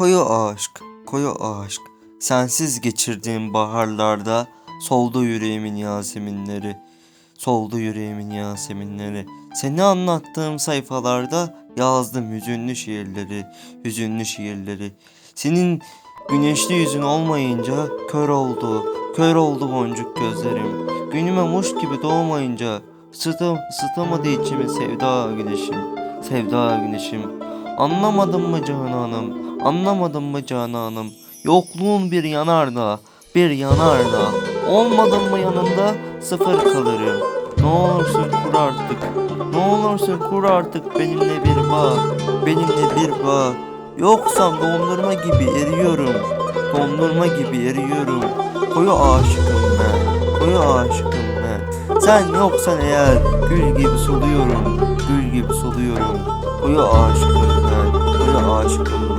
Koyu aşk, koyu aşk. Sensiz geçirdiğim baharlarda soldu yüreğimin yaseminleri. Soldu yüreğimin yaseminleri. Seni anlattığım sayfalarda yazdım hüzünlü şiirleri, hüzünlü şiirleri. Senin güneşli yüzün olmayınca kör oldu, kör oldu boncuk gözlerim. Günüme muş gibi doğmayınca ısıtım, ısıtamadı içimi sevda güneşim, sevda güneşim. Anlamadın mı Canan'ım, anlamadın mı Canan'ım? Yokluğun bir yanardağ, bir yanardağ. Olmadın mı yanında sıfır kalırım. Ne olursun kur artık, ne olursun kur artık benimle bir bağ, benimle bir bağ. Yoksam dondurma gibi eriyorum, dondurma gibi eriyorum. Koyu aşıkım ben, koyu aşıkım ben. Sen yoksan eğer gül gibi soluyorum, gül gibi soluyorum. Koyu aşıkım ben, koyu aşıkım